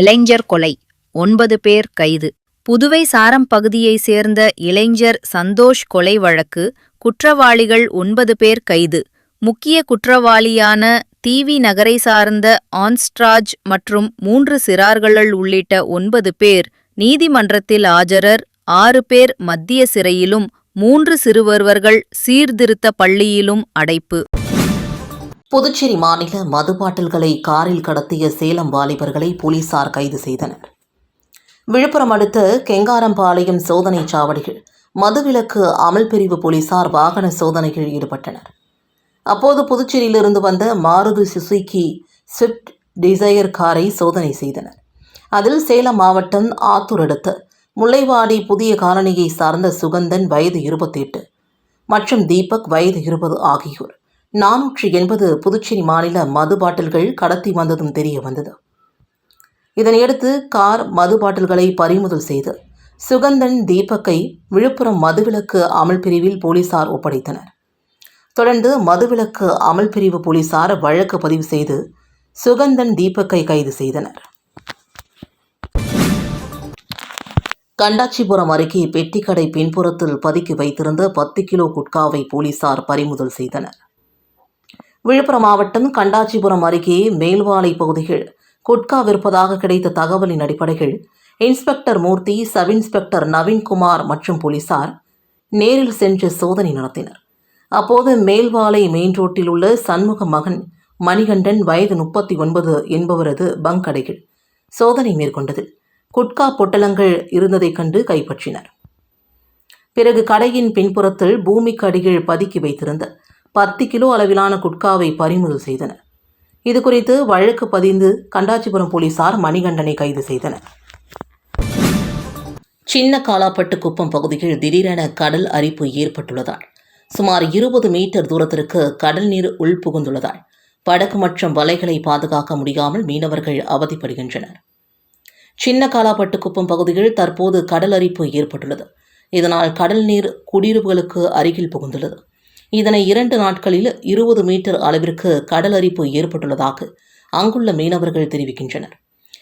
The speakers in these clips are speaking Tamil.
இளைஞர் கொலை. ஒன்பது பேர் கைது. புதுவை சாரம் பகுதியைச் சேர்ந்த இளைஞர் சந்தோஷ் கொலை வழக்கு குற்றவாளிகள் ஒன்பது பேர் கைது. முக்கிய குற்றவாளியான தீவி நகரை சார்ந்த ஆன்ஸ்ட்ராஜ் மற்றும் மூன்று சிறார்களள் உள்ளிட்ட ஒன்பது பேர் நீதிமன்றத்தில் ஆஜரர் ஆறு பேர் மத்திய சிறையிலும் மூன்று சிறுவர்கள் சீர்திருத்த பள்ளியிலும் அடைப்பு. புதுச்சேரி மாநில மது பாட்டில்களை காரில் கடத்திய சேலம் வாலிபர்களை போலீசார் கைது செய்தனர். விழுப்புரம் அடுத்த கெங்காரம்பாளையம் சோதனை சாவடிகள் மதுவிலக்கு அமல் பிரிவு போலீசார் வாகன சோதனையில் ஈடுபட்டனர். அப்போது புதுச்சேரியிலிருந்து வந்த மாருதி சுசுகி ஸ்விஃப்ட் டிசையர் காரை சோதனை செய்தனர். அதில் சேலம் மாவட்டம் ஆத்தூர் அடுத்த முல்லைவாடி புதிய காலனியை சார்ந்த சுகந்தன் வயது இருபத்தெட்டு மற்றும் தீபக் வயது இருபது ஆகியோர். நானூற்றி எண்பது புதுச்சேரி மாநில மது பாட்டில்கள் கடத்தி வந்ததும் தெரிய வந்தது. இதனையடுத்து கார் மது பாட்டில்களை பறிமுதல் செய்து சுகந்தன் தீபக்கை விழுப்புரம் மதுவிலக்கு அமல் பிரிவில் போலீசார் ஒப்படைத்தனர். தொடர்ந்து மதுவிலக்கு அமல் பிரிவு போலீசார் வழக்கு பதிவு செய்து சுகந்தன் தீபக்கை கைது செய்தனர். கண்டாச்சிபுரம் அருகே பெட்டிக்கடை பின்புறத்தில் பதுக்கி வைத்திருந்த பத்து கிலோ குட்காவை போலீசார் பறிமுதல் செய்தனர். விழுப்புரம் மாவட்டம் கண்டாச்சிபுரம் அருகே மேல்வாலை பகுதியில் குட்கா விற்பதாக கிடைத்த தகவலின் அடிப்படையில் inspector Murthy sub inspector Naveenkumar மற்றும் போலீசார் நேரில் சென்று சோதனை நடத்தினர். அப்போது மேல்வாலை மெயின் ரோட்டில் உள்ள சண்முக மகன் மணிகண்டன் வயது முப்பத்தி ஒன்பது என்பவரது பங்க் கடையில் சோதனை மேற்கொண்டது. குட்கா பொட்டலங்கள் இருந்ததைக் கண்டு கைப்பற்றினர். பிறகு கடையின் பின்புறத்தில் பூமிக்கு அடியில் பதுக்கி வைத்திருந்த பத்து கிலோ அளவிலான குட்காவை பறிமுதல் செய்தனர். இதுகுறித்து வழக்கு பதிந்து கண்டாச்சிபுரம் போலீசார் மணிகண்டனை கைது செய்தனர். சின்ன காலாப்பட்டு குப்பம் பகுதியில் திடீரென கடல் அரிப்பு ஏற்பட்டுள்ளதால் சுமார் இருபது மீட்டர் தூரத்திற்கு கடல் நீர் உள்புகுந்துள்ளதால் படகு மற்றும் வலைகளை பாதுகாக்க முடியாமல் மீனவர்கள் அவதிப்படுகின்றனர். சின்ன காலாப்பட்டு குப்பம் பகுதியில் தற்போது கடல் அரிப்பு ஏற்பட்டுள்ளது. இதனால் கடல் நீர் குடியிருப்புகளுக்கு அருகில் புகுந்துள்ளது. இதனை இரண்டு நாட்களில் இருபது மீட்டர் அளவிற்கு கடல் அரிப்பு ஏற்பட்டுள்ளதாக அங்குள்ள மீனவர்கள் தெரிவிக்கின்றனர்.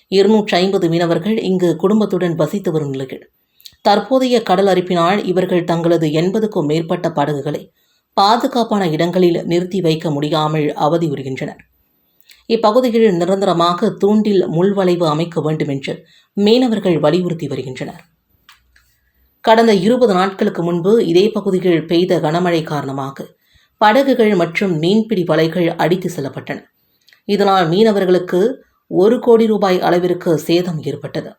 இருநூற்றி ஐம்பது மீனவர்கள் இங்கு குடும்பத்துடன் வசித்து வரும் நிலையில். தற்போதைய கடல் அரிப்பினால் இவர்கள் தங்களது எண்பதுக்கும் மேற்பட்ட படகுகளை பாதுகாப்பான இடங்களில் நிறுத்தி வைக்க முடியாமல் அவதியுறுகின்றனர் இப்பகுதியில் நிரந்தரமாக தூண்டில் முள்வளைவு அமைக்க வேண்டும் என்று மீனவர்கள் வலியுறுத்தி வருகின்றனர். கடந்த இருபது நாட்களுக்கு முன்பு இதே பகுதியில் பெய்த கனமழை காரணமாக படகுகள் மற்றும் மீன்பிடி வலைகள் அடித்து செல்லப்பட்டன. இதனால் மீனவர்களுக்கு ஒரு கோடி ரூபாய் அளவிற்கு சேதம் ஏற்பட்டது.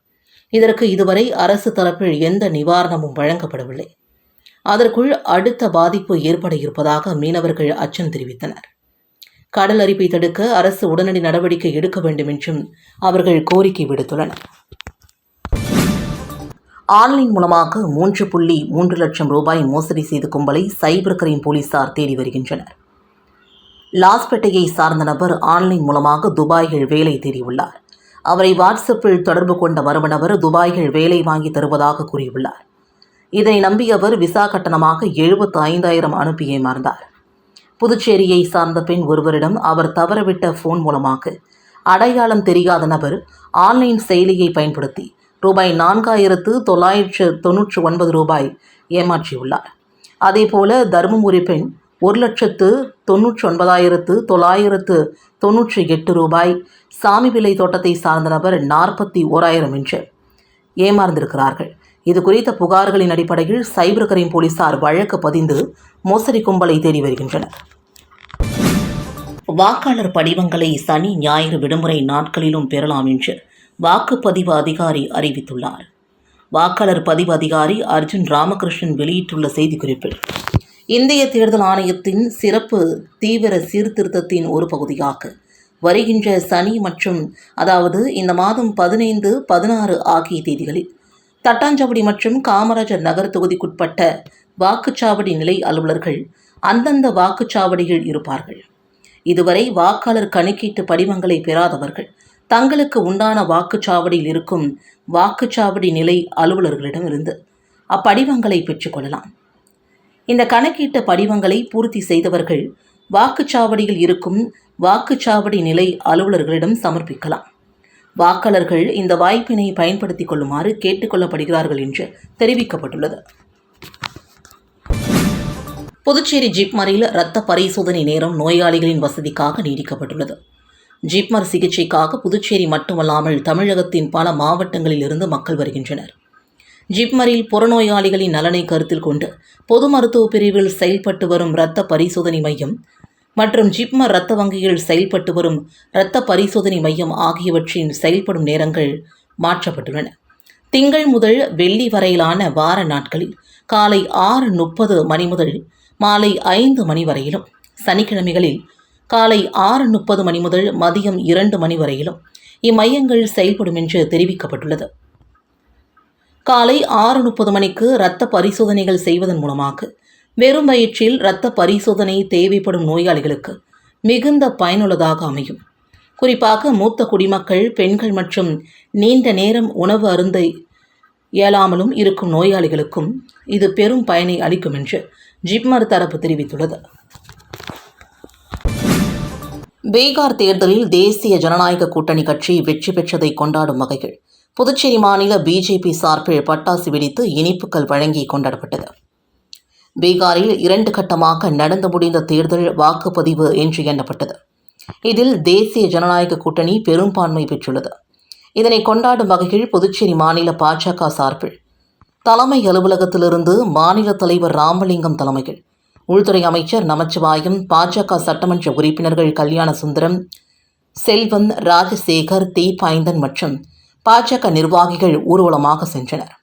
இதற்கு இதுவரை அரசு தரப்பில் எந்த நிவாரணமும் வழங்கப்படவில்லை. அதற்குள் அடுத்த பாதிப்பு ஏற்பட இருப்பதாக மீனவர்கள் அச்சம் தெரிவித்தனர். கடல் அரிப்பை தடுக்க அரசு உடனடி நடவடிக்கை எடுக்க வேண்டும் என்றும் அவர்கள் கோரிக்கை விடுத்துள்ளனர். ஆன்லைன் மூலமாக மூன்று புள்ளி மூன்று லட்சம் ரூபாய் மோசடி செய்த கும்பலை சைபர் கிரைம் போலீசார் தேடி வருகின்றனர். லாஸ்பேட்டையை சார்ந்த நபர் ஆன்லைன் மூலமாக துபாயில் வேலை தேடியுள்ளார். அவரை வாட்ஸ்அப்பில் தொடர்பு கொண்ட மர்ம நபர் துபாயில் வேலை வாங்கி தருவதாக கூறியுள்ளார். இதனை நம்பியவர் விசா கட்டணமாக எழுபத்து ஐந்தாயிரம் அனுப்பி ஏமாந்தார் புதுச்சேரியை சார்ந்த பெண் ஒருவரிடம் அவர் தவறவிட்ட ஃபோன் மூலமாக அடையாளம் தெரியாத நபர் ஆன்லைன் செயலியை பயன்படுத்தி ரூபாய் நான்காயிரத்து தொள்ளாயிரத்து தொன்னூற்று ஒன்பது ரூபாய் ஏமாற்றியுள்ளார். அதேபோல தருமபுரி பெண் ஒரு லட்சத்து தொன்னூற்றி ஒன்பதாயிரத்து தொள்ளாயிரத்து தொன்னூற்றி எட்டு ரூபாய் சாமிவிலை தோட்டத்தை சார்ந்த நபர் நாற்பத்தி ஓராயிரம் என்று ஏமாறந்திருக்கிறார்கள் இது குறித்த புகார்களின் அடிப்படையில் சைபர் கிரைம் போலீசார் வழக்கு பதிந்து மோசடி கும்பலை தேடி வருகின்றனர். வாக்காளர் படிவங்களை சனி ஞாயிறு விடுமுறை நாட்களிலும் பெறலாம் என்று வாக்குப்பதிவு அதிகாரி அறிவித்துள்ளார். வாக்காளர் பதிவு அதிகாரி அர்ஜுன் ராமகிருஷ்ணன் வெளியிட்டுள்ள செய்திக்குறிப்பில் இந்திய தேர்தல் ஆணையத்தின் சிறப்பு தீவிர சீர்திருத்தத்தின் ஒரு பகுதியாக வருகின்ற சனி மற்றும் அதாவது இந்த மாதம் பதினைந்து பதினாறு ஆகிய தேதிகளில் தட்டாஞ்சாவடி மற்றும் காமராஜர் நகர் தொகுதிக்குட்பட்ட வாக்குச்சாவடி நிலை அலுவலர்கள் அந்தந்த வாக்குச்சாவடியில் இருப்பார்கள். இதுவரை வாக்காளர் கணக்கீட்டு படிவங்களை பெறாதவர்கள் தங்களுக்கு உண்டான வாக்குச்சாவடியில் இருக்கும் வாக்குச்சாவடி நிலை அலுவலர்களிடமிருந்து அப்படிவங்களை பெற்றுக்கொள்ளலாம் இந்த கணக்கீட்டு படிவங்களை பூர்த்தி செய்தவர்கள் வாக்குச்சாவடியில் இருக்கும் வாக்குச்சாவடி நிலை அலுவலர்களிடம் சமர்ப்பிக்கலாம். வாக்காளர்கள் இந்த வாய்ப்பினை பயன்படுத்திக் கொள்ளுமாறு கேட்டுக்கொள்ளப்படுகிறார்கள் என்று தெரிவிக்கப்பட்டுள்ளது. புதுச்சேரி ஜிப்மரில் இரத்த பரிசோதனை நேரம் நோயாளிகளின் வசதிக்காக நீடிக்கப்பட்டுள்ளது. ஜிப்மர் சிகிச்சைக்காக புதுச்சேரி மட்டுமல்லாமல் தமிழகத்தின் பல மாவட்டங்களில் இருந்து மக்கள் வருகின்றனர். ஜிப்மரில் புறநோயாளிகளின் நலனை கருத்தில் கொண்டு பொது மருத்துவ பிரிவில் செயல்பட்டு வரும் இரத்த பரிசோதனை மையம் மற்றும் ஜிப்மர் இரத்த வங்கியில் செயல்பட்டு வரும் இரத்த பரிசோதனை மையம் ஆகியவற்றின் செயல்படும் நேரங்கள் மாற்றப்பட்டுள்ளன. திங்கள் முதல் வெள்ளி வரையிலான வார நாட்களில் காலை ஆறு முப்பது மணி முதல் மாலை ஐந்து மணி வரையிலும் சனிக்கிழமைகளில் காலை ஆறு முப்பது மணி முதல் மதியம் இரண்டு மணி வரையிலும் இம்மையங்கள் செயல்படும் என்று தெரிவிக்கப்பட்டுள்ளது. காலை ஆறு முப்பது மணிக்கு இரத்த பரிசோதனைகள் செய்வதன் மூலமாக வெறும் வயிற்றில் இரத்த பரிசோதனை தேவைப்படும் நோயாளிகளுக்கு மிகுந்த பயனுள்ளதாக அமையும். குறிப்பாக மூத்த குடிமக்கள் பெண்கள் மற்றும் நீண்ட நேரம் உணவு அருந்த இயலாமலும் இருக்கும் நோயாளிகளுக்கும் இது பெரும் பயனை அளிக்கும் என்று ஜிப்மர் தரப்பு தெரிவித்துள்ளது. பீகார் தேர்தலில் தேசிய ஜனநாயக கூட்டணி கட்சி வெற்றி பெற்றதை கொண்டாடும் வகையில் புதுச்சேரி மாநில பிஜேபி சார்பில் பட்டாசு வெடித்து இனிப்புகள் வழங்கி கொண்டாடப்பட்டது. பீகாரில் இரண்டு கட்டமாக நடந்து முடிந்த தேர்தல் வாக்குப்பதிவு என்று எண்ணப்பட்டது. இதில் தேசிய ஜனநாயக கூட்டணி பெரும்பான்மை பெற்றுள்ளது. இதனை கொண்டாடும் வகையில் புதுச்சேரி மாநில பாஜக சார்பில். தலைமை அலுவலகத்திலிருந்து மாநில தலைவர் ராமலிங்கம் தலைமையில் உள்துறை அமைச்சர் நமச்சிவாயம் பாஜக சட்டமன்ற உறுப்பினர்கள் கல்யாண சுந்தரம் செல்வன் ராஜசேகர் தீபாய்ந்தன் மற்றும் பாஜக நிர்வாகிகள் ஊர்வலமாக சென்றனர்.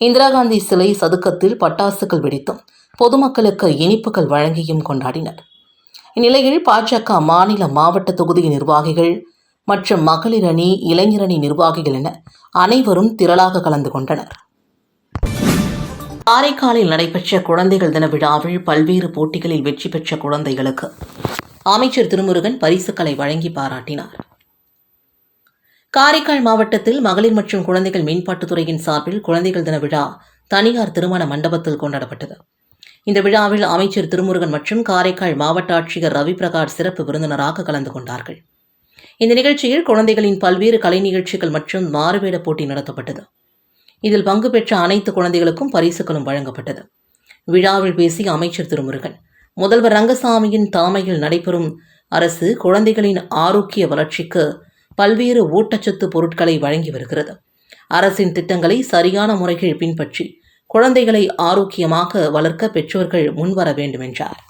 இந்திரா காந்தி சிலை சதுக்கத்தில் பட்டாசுகள் வெடித்தும் பொதுமக்களுக்கு இனிப்புகள் வழங்கியும் கொண்டாடினர். இந்நிலையில் பாஜக மாநில மாவட்ட தொகுதி நிர்வாகிகள் மற்றும் மகளிரணி இளைஞரணி நிர்வாகிகள் என அனைவரும் திரளாக கலந்து கொண்டனர். காரைக்காலில் நடைபெற்ற குழந்தைகள் தின விழாவில் பல்வேறு போட்டிகளில் வெற்றி பெற்ற குழந்தைகளுக்கு அமைச்சர் திருமுருகன் பரிசுகளை வழங்கி பாராட்டினார். காரைக்கால் மாவட்டத்தில் மகளிர் மற்றும் குழந்தைகள் மேம்பாட்டுத்துறையின் சார்பில் குழந்தைகள் தின விழா தனியார் திருமண மண்டபத்தில் கொண்டாடப்பட்டது. இந்த விழாவில் அமைச்சர் திருமுருகன் மற்றும் காரைக்கால் மாவட்ட ஆட்சியர் ரவி பிரகாஷ் சிறப்பு விருந்தினராக கலந்து கொண்டார்கள். இந்த நிகழ்ச்சியில் குழந்தைகளின் பல்வேறு கலை நிகழ்ச்சிகள் மற்றும் மாறுவேட போட்டி நடத்தப்பட்டது. இதில் பங்கு பெற்ற அனைத்து குழந்தைகளுக்கும் பரிசுகளும் வழங்கப்பட்டது. விழாவில் பேசிய அமைச்சர் திருமுருகன் முதல்வர் ரங்கசாமியின் தலைமையில் நடைபெறும் அரசு குழந்தைகளின் ஆரோக்கிய வளர்ச்சிக்கு பல்வேறு ஊட்டச்சத்து பொருட்களை வழங்கி வருகிறது. அரசின் திட்டங்களை சரியான முறையில் பின்பற்றி குழந்தைகளை ஆரோக்கியமாக வளர்க்க பெற்றோர்கள் முன்வர வேண்டும் என்றார்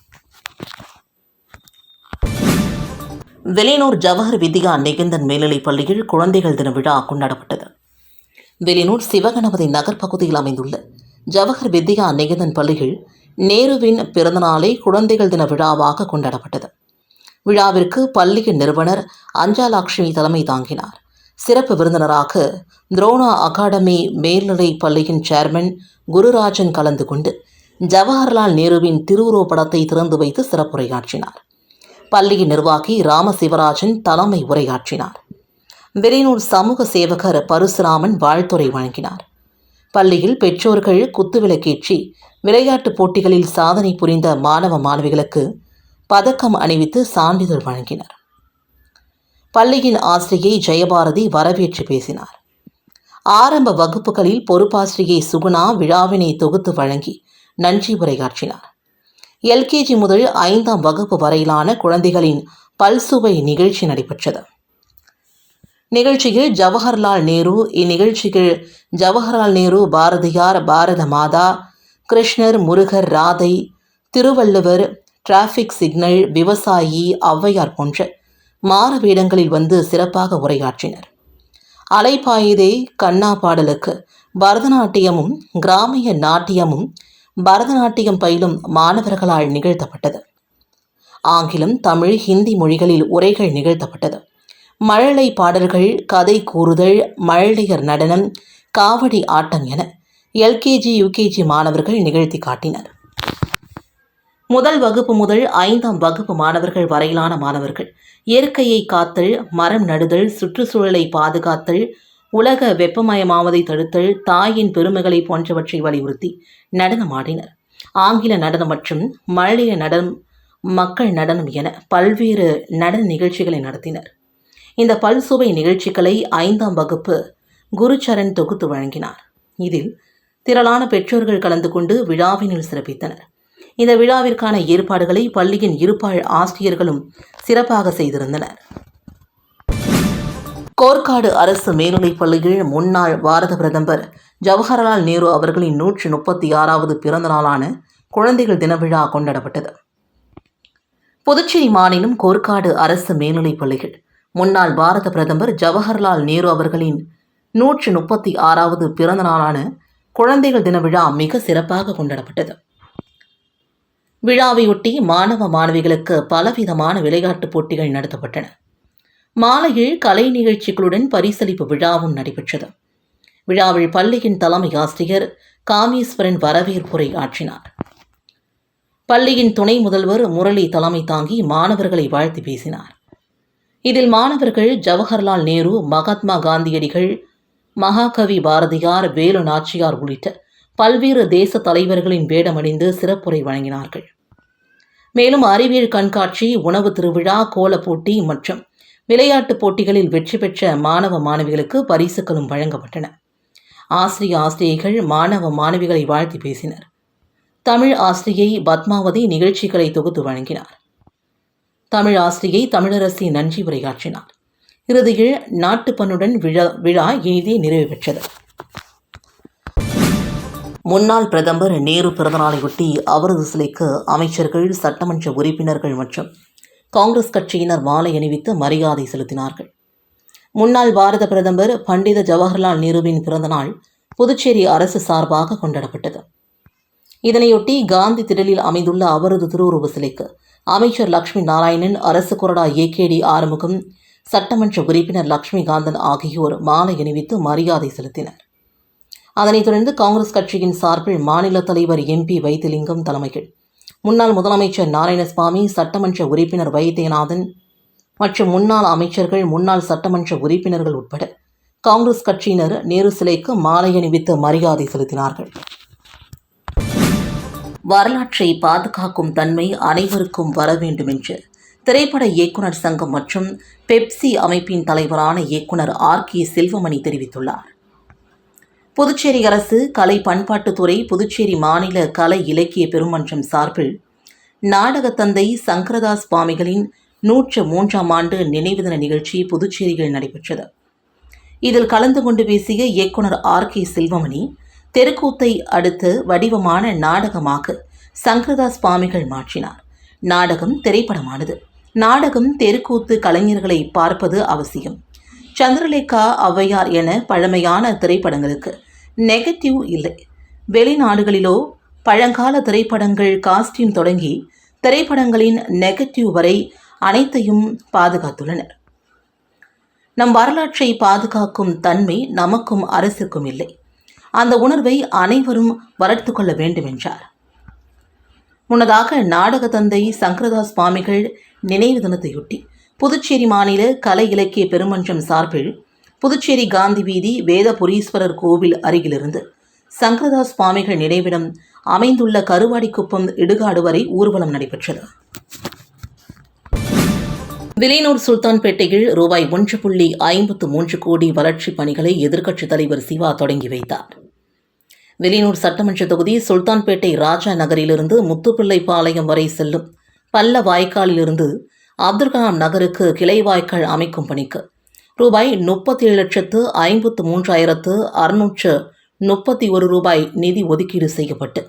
வெளினூர் ஜவஹர் வித்யா நிகந்தன் மேல்நிலைப் பள்ளியில் குழந்தைகள் தின விழா கொண்டாடப்பட்டது. வெளினூர் சிவகணபதி நகர் பகுதியில் அமைந்துள்ள ஜவஹர் வித்யா நிகேதன் பள்ளியில் நேருவின் பிறந்தநாளை குழந்தைகள் தின விழாவாக கொண்டாடப்பட்டது. விழாவிற்கு பள்ளியின் நிறுவனர் அஞ்சாலாட்சுமி தலைமை தாங்கினார். சிறப்பு விருந்தினராக துரோணா அகாடமி மேல்நிலை பள்ளியின் சேர்மன் குருராஜன் கலந்து கொண்டு ஜவஹர்லால் நேருவின் திருவுருவப் படத்தை திறந்து வைத்து சிறப்புரையாற்றினார். பள்ளியின் நிர்வாகி ராமசிவராஜன் தலைமை உரையாற்றினார். வெறிநூல் சமூக சேவகர் பரசுராமன் வாழ்த்துரை வழங்கினார். பள்ளியில் பெற்றோர்கள் குத்துவிளக்கேற்றி விளையாட்டுப் போட்டிகளில் சாதனை புரிந்த மாணவ மாணவிகளுக்கு பதக்கம் அணிவித்து சான்றிதழ் வழங்கினர். பள்ளியின் ஆசிரியை ஜெயபாரதி வரவேற்று பேசினார். ஆரம்ப வகுப்புகளில் பொறுப்பாசிரியை சுகுணா விழாவினை தொகுத்து வழங்கி நன்றி உரையாற்றினார். எல்கேஜி முதல் ஐந்தாம் வகுப்பு வரையிலான குழந்தைகளின் பல்சுவை நிகழ்ச்சி நடைபெற்றது. நிகழ்ச்சியில் ஜவஹர்லால் நேரு இந்நிகழ்ச்சியில் ஜவஹர்லால் நேரு பாரதியார் பாரத மாதா கிருஷ்ணர் முருகர் ராதை திருவள்ளுவர் டிராஃபிக் சிக்னல் விவசாயி ஔவையார் போன்ற மாற வேடங்களில் வந்து சிறப்பாக உரையாற்றினர். அலைப்பாயுதே கண்ணா பாடலுக்கு பரதநாட்டியமும் கிராமிய நாட்டியமும் பரதநாட்டியம் பயிலும் மாணவர்களால் நிகழ்த்தப்பட்டது. ஆங்கிலம் தமிழ் ஹிந்தி மொழிகளில் உரைகள் நிகழ்த்தப்பட்டது. மழலை பாடல்கள் கதை கூறுதல் மழலையர் நடனம் காவடி ஆட்டம் என எல்கேஜி யுகேஜி மாணவர்கள் நிகழ்த்தி காட்டினர். முதல் வகுப்பு முதல் ஐந்தாம் வகுப்பு மாணவர்கள் வரையிலான மாணவர்கள் இயற்கையை காத்தல் மரம் நடுதல் சுற்றுச்சூழலை பாதுகாத்தல் உலக வெப்பமயமாவதை தடுத்தல் தாயின் பெருமைகளை போன்றவற்றை வலியுறுத்தி நடனமாடினர் ஆங்கில நடனம் மற்றும் மழலைய நடனம் மக்கள் நடனம் என பல்வேறு நடன நிகழ்ச்சிகளை நடத்தினர். இந்த பல்சுவை நிகழ்ச்சிகளை ஐந்தாம் வகுப்பு குருச்சரண் தொகுத்து வழங்கினார். இதில் திரளான பெற்றோர்கள் கலந்து கொண்டு விழாவினில் சிறப்பித்தனர். இந்த விழாவிற்கான ஏற்பாடுகளை பள்ளியின் இருபாழ் ஆசிரியர்களும் சிறப்பாக செய்திருந்தனர். கோர்க்காடு அரசு மேல்நிலைப் பள்ளியில் முன்னாள் பாரத பிரதமர் ஜவஹர்லால் நேரு அவர்களின் நூற்றி முப்பத்தி ஆறாவது பிறந்த நாளான குழந்தைகள் தின விழா கொண்டாடப்பட்டது. புதுச்சேரி மாநிலம் கோர்க்காடு அரசு மேல்நிலைப் பள்ளிகள் முன்னாள் பாரத பிரதமர் ஜவஹர்லால் நேரு அவர்களின் நூற்றி முப்பத்தி ஆறாவது பிறந்த நாளான குழந்தைகள் தின விழா மிக சிறப்பாக கொண்டாடப்பட்டது. விழாவையொட்டி மாணவ மாணவிகளுக்கு பலவிதமான விளையாட்டுப் போட்டிகள் நடத்தப்பட்டன. மாலையில் கலை நிகழ்ச்சிகளுடன் பரிசளிப்பு விழாவும் நடைபெற்றது. விழாவில் பள்ளியின் தலைமை ஆசிரியர் காமீஸ்வரன் வரவேற்புரை ஆற்றினார். பள்ளியின் துணை முதல்வர் முரளி தலைமை தாங்கி மாணவர்களை வாழ்த்து பேசினார். இதில் மாணவர்கள் ஜவஹர்லால் நேரு மகாத்மா காந்தியடிகள் மகாகவி பாரதியார் வேலு நாச்சியார் உள்ளிட்ட பல்வேறு தேச தலைவர்களின் வேடமணிந்து சிறப்புரை வழங்கினார்கள். மேலும் அறிவியல் கண்காட்சி உணவு திருவிழா கோலப் போட்டி மற்றும் விளையாட்டுப் போட்டிகளில் வெற்றி பெற்ற மாணவ மாணவிகளுக்கு பரிசுகளும் வழங்கப்பட்டன. ஆசிரிய ஆசிரியைகள் மாணவ மாணவிகளை வாழ்த்தி பேசினர். தமிழ் ஆசிரியை பத்மாவதி நிகழ்ச்சிகளை தொகுத்து வழங்கினார். தமிழ் ஆசிரியை தமிழரசி நன்றி உரையாற்றினார். இறுதியில் நாட்டுப்பண்ணுடன் விழா விழா இனிதே நிறைவு பெற்றது. முன்னாள் பிரதமர் நேரு பிறந்தநாளையொட்டி அவரது சிலைக்கு அமைச்சர்கள் சட்டமன்ற உறுப்பினர்கள் மற்றும் காங்கிரஸ் கட்சியினர் மாலை அணிவித்து மரியாதை செலுத்தினார்கள். முன்னாள் பாரத பிரதமர் பண்டித ஜவஹர்லால் நேருவின் பிறந்தநாள் புதுச்சேரி அரசு சார்பாக கொண்டாடப்பட்டது. இதனையொட்டி காந்தி திடலில் அமைந்துள்ள அவரது திருவுருவ சிலைக்கு அமைச்சர் லக்ஷ்மி நாராயணன் அரசு கொறடா ஏகேடி ஆறுமுகம் சட்டமன்ற உறுப்பினர் லக்ஷ்மிகாந்தன் ஆகியோர் மாலை அணிவித்து மரியாதை செலுத்தினர். அதனைத் தொடர்ந்து காங்கிரஸ் கட்சியின் சார்பில் மாநில தலைவர் எம்பி வைத்திலிங்கம் தலைமையில் முன்னாள் முதலமைச்சர் நாராயணசுவாமி சட்டமன்ற உறுப்பினர் வைத்தியநாதன் மற்றும் முன்னாள் அமைச்சர்கள் முன்னாள் சட்டமன்ற உறுப்பினர்கள் உட்பட காங்கிரஸ் கட்சியினர் நேரு சிலைக்கு மாலை அணிவித்து மரியாதை செலுத்தினார்கள். வரலாற்றை பாதுகாக்கும் தன்மை அனைவருக்கும் வர வேண்டும் என்று திரைப்பட இயக்குனர் சங்கம் மற்றும் பெப்சி அமைப்பின் தலைவரான இயக்குனர் ஆர் கே செல்வமணி தெரிவித்துள்ளார். புதுச்சேரி அரசு கலை பண்பாட்டுத்துறை புதுச்சேரி மாநில கலை இலக்கிய பெருமன்றம் சார்பில் நாடகத்தந்தை சங்கரதாஸ் சுவாமிகளின் நூற்று மூன்றாம் ஆண்டு நினைவு தின நிகழ்ச்சி புதுச்சேரியில் நடைபெற்றது. இதில் கலந்து கொண்டு பேசிய இயக்குனர் ஆர் கே செல்வமணி தெருக்கூத்தை அடுத்து வடிவமான நாடகமாக சங்கரதாஸ் சுவாமிகள் மாற்றினார். நாடகம் திரைப்படமானது. நாடகம் தெருக்கூத்து கலைஞர்களை பார்ப்பது அவசியம். சந்திரலேகா ஔவையார் என பழமையான திரைப்படங்களுக்கு நெகட்டிவ் இல்லை. வெளிநாடுகளிலோ பழங்கால திரைப்படங்கள் காஸ்டியூம் தொடங்கி திரைப்படங்களின் நெகட்டிவ் வரை அனைத்தையும் பாதுகாத்துள்ளனர். நம் வரலாற்றை பாதுகாக்கும் தன்மை நமக்கும் அரசுக்கும் இல்லை. அந்த உணர்வை அனைவரும் வளர்த்து கொள்ள வேண்டும் என்றார் முன்னதாக நாடக தந்தை சங்கரதாஸ் சுவாமிகள் நினைவு தினத்தையொட்டி புதுச்சேரி மாநில கலை இலக்கிய பெருமன்றம் சார்பில் புதுச்சேரி காந்தி வீதி வேதபுரீஸ்வரர் கோவில் அருகிலிருந்து சங்கரதாஸ் சுவாமிகள் நினைவிடம் அமைந்துள்ள கருவாடிக்குப்பம் இடுகாடு வரை ஊர்வலம் நடைபெற்றது. விலையனூர் சுல்தான்பேட்டையில் ரூபாய் ஒன்று புள்ளி ஐம்பத்து மூன்று கோடி வளர்ச்சிப் பணிகளை எதிர்க்கட்சித் தலைவர் சிவா தொடங்கி வைத்தார். வெளியூர் சட்டமன்ற தொகுதி சுல்தான்பேட்டை ராஜா நகரிலிருந்து முத்துப்பிள்ளைப்பாளையம் வரை செல்லும் பல்ல வாய்க்காலிலிருந்து அப்துல் கலாம் நகருக்கு கிளை வாய்க்கால் அமைக்கும் பணிக்கு ரூபாய் முப்பத்தி ஏழு லட்சத்து ஐம்பத்து மூன்றாயிரத்து அறுநூற்று முப்பத்தி ஒரு ரூபாய் நிதி ஒதுக்கீடு செய்யப்பட்டு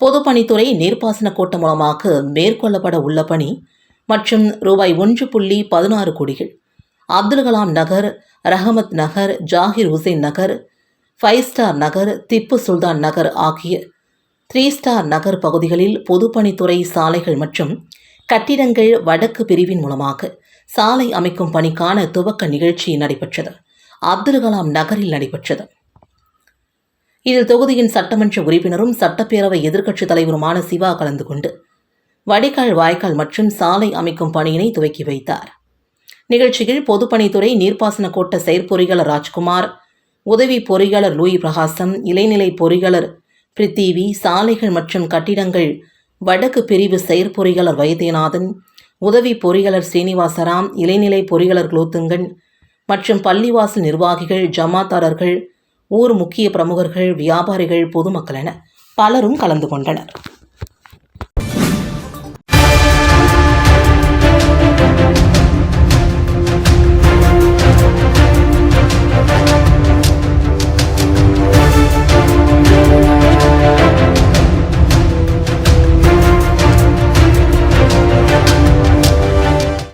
பொதுப்பணித்துறை நீர்ப்பாசன கோட்டம் மூலமாக மேற்கொள்ளப்பட உள்ள பணி மற்றும் ரூபாய் ஒன்று புள்ளி பதினாறு கோடிகள். அப்துல் கலாம் நகர் ரஹமத் நகர் ஜாகிர் ஹுசைன் நகர் ஃபைவ் ஸ்டார் நகர் திப்பு சுல்தான் நகர் ஆகிய த்ரீ ஸ்டார் நகர் பகுதிகளில் பொதுப்பணித்துறை சாலைகள் மற்றும் கட்டிடங்கள் வடக்கு பிரிவின் மூலமாக சாலை அமைக்கும் பணிக்கான துவக்க நிகழ்ச்சி நடைபெற்றது. அப்துல் கலாம் நகரில் நடைபெற்றது. இதில் தொகுதியின் சட்டமன்ற உறுப்பினரும் சட்டப்பேரவை எதிர்க்கட்சித் தலைவருமான சிவா கலந்து கொண்டு வடிகால் வாய்க்கால் மற்றும் சாலை அமைக்கும் பணியினை துவக்கி வைத்தார். நிகழ்ச்சியில் பொதுப்பணித்துறை நீர்ப்பாசன கோட்ட செயற்பொறியாளர் ராஜ்குமார் உதவி பொறியாளர் லூயி பிரகாசம் இளைநிலை பொறியாளர் பிரித்திவி சாலைகள் மற்றும் கட்டிடங்கள் வடக்கு பிரிவு செயற்பொறியாளர் வைத்தியநாதன் உதவி பொறியாளர் ஸ்ரீனிவாசராம் இளைநிலை பொறியாளர் குலோத்துங்கன் மற்றும் பள்ளிவாசல் நிர்வாகிகள் ஜமாத்தாரர்கள் ஊர் முக்கிய பிரமுகர்கள் வியாபாரிகள் பொதுமக்கள் என பலரும் கலந்து கொண்டனர்.